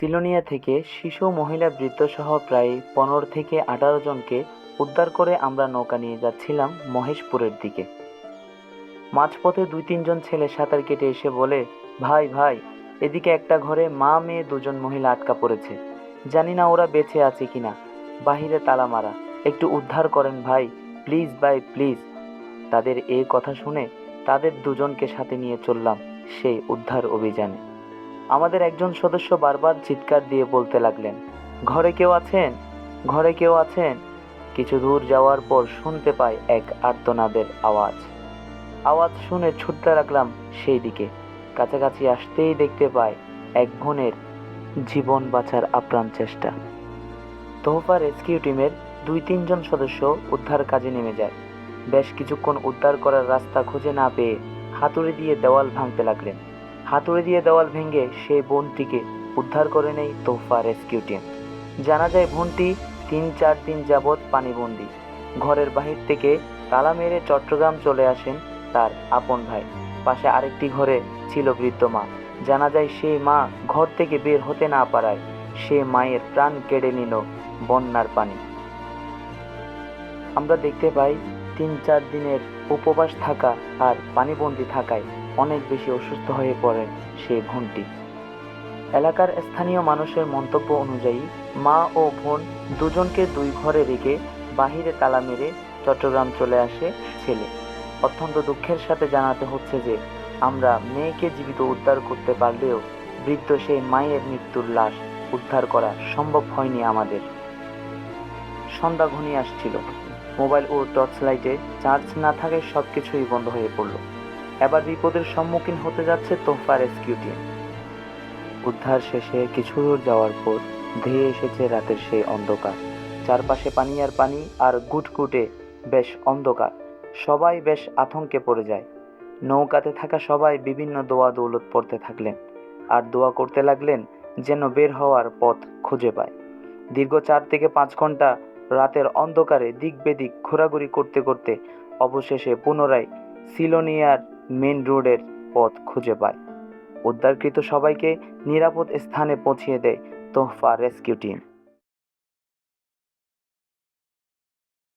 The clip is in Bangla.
সিলোনিয়া থেকে শিশু মহিলা বৃদ্ধসহ প্রায় পনেরো থেকে আঠারো জনকে উদ্ধার করে আমরা নৌকা নিয়ে যাচ্ছিলাম মহেশপুরের দিকে। মাঝপথে দুই তিনজন ছেলে সাঁতার কেটে এসে বলে, ভাই ভাই, এদিকে একটা ঘরে মা, মেয়ে দুজন মহিলা আটকা পড়েছে। জানি না ওরা বেঁচে আছে কিনা বাহিরে তালা মারা। একটু উদ্ধার করেন ভাই। প্লিজ ভাই, প্লিজ। তাদের এই কথা শুনে তাদের দুজনকে সাথে নিয়ে চললাম সেই উদ্ধার অভিযানে। আমাদের একজন সদস্য বারবার চিৎকার দিয়ে বলতে লাগলেন, ঘরে কেউ আছেন? ঘরে কেউ আছেন? কিছু দূর যাওয়ার পর শুনতে পাই এক আর্তনাদের আওয়াজ। আওয়াজ শুনে ছুটতে রাখলাম সেই দিকে। কাছাকাছি আসতেই দেখতে পাই এক বোনের জীবন বাঁচার আপ্রাণ চেষ্টা। তোহফা রেস্কিউ টিমের দুই তিনজন সদস্য উদ্ধার কাজে নেমে যায়। বেশ কিছুক্ষণ উদ্ধার করার রাস্তা খুঁজে না পেয়ে হাতুড়ি দিয়ে দেওয়াল ভাঙতে লাগলেন। হাতুড়ি দিয়ে দেওয়াল ভেঙে সেই বোনটিকে উদ্ধার করে নেই তোফা রেস্কিউ টিম। জানা যায়, বোনটি তিন চার দিন যাবৎ পানিবন্দি। ঘরের বাহির থেকে তালা মেরে চট্টগ্রাম চলে আসেন তার আপন ভাই। পাশে আরেকটি ঘরে ছিল বৃদ্ধ মা। জানা যায় সেই মা ঘর থেকে বের হতে না পারায় সে মায়ের প্রাণ কেড়ে নিল বন্যার পানি। আমরা দেখতে পাই, তিন চার দিনের উপবাস থাকা আর পানিবন্দি থাকায় অনেক বেশি অসুস্থ হয়ে পড়েন সেই বোনটি এলাকার স্থানীয় মানুষের মন্তব্য অনুযায়ী, মা ও বোন দুজনকে দুই ঘরে রেখে বাহিরে তালা মেরে চট্টগ্রাম চলে আসে ছেলে। অত্যন্ত দুঃখের সাথে জানাতে হচ্ছে যে, আমরা মেয়েকে জীবিত উদ্ধার করতে পারলেও বৃদ্ধ সেই মায়ের মৃত্যুর লাশ উদ্ধার করা সম্ভব হয়নি আমাদের। সন্ধ্যা ঘনিয়ে আসছিল। মোবাইল ও টর্চ লাইটে চার্জ না থাকায় সব কিছুই বন্ধ হয়ে পড়ল। এবার বিপদের সম্মুখীন হতে যাচ্ছে তোফা রেস্কিউ টিম। উদ্ধার শেষে কিছু দূর যাওয়ার পর ধেয়ে এসেছে রাতের সেই অন্ধকার। চারপাশে পানি আর পানি আর গুটগুটে বেশ অন্ধকার। সবাই বেশ আতঙ্কে পড়ে যায়। নৌকাতে থাকা সবাই বিভিন্ন দোয়া দৌলত পড়তে থাকলেন আর দোয়া করতে লাগলেন যেন বের হওয়ার পথ খুঁজে পায়। দীর্ঘ চার থেকে পাঁচ ঘণ্টা রাতের অন্ধকারে দিক বেদিক ঘোরাঘুরি করতে করতে অবশেষে পুনরায় সিলোনিয়ার মেন রোডের পথ খুঁজে পায়। উদ্ধারকৃত সবাইকে নিরাপদ স্থানে পৌঁছিয়ে দেয় তোহফা রেস্কিউ টিম।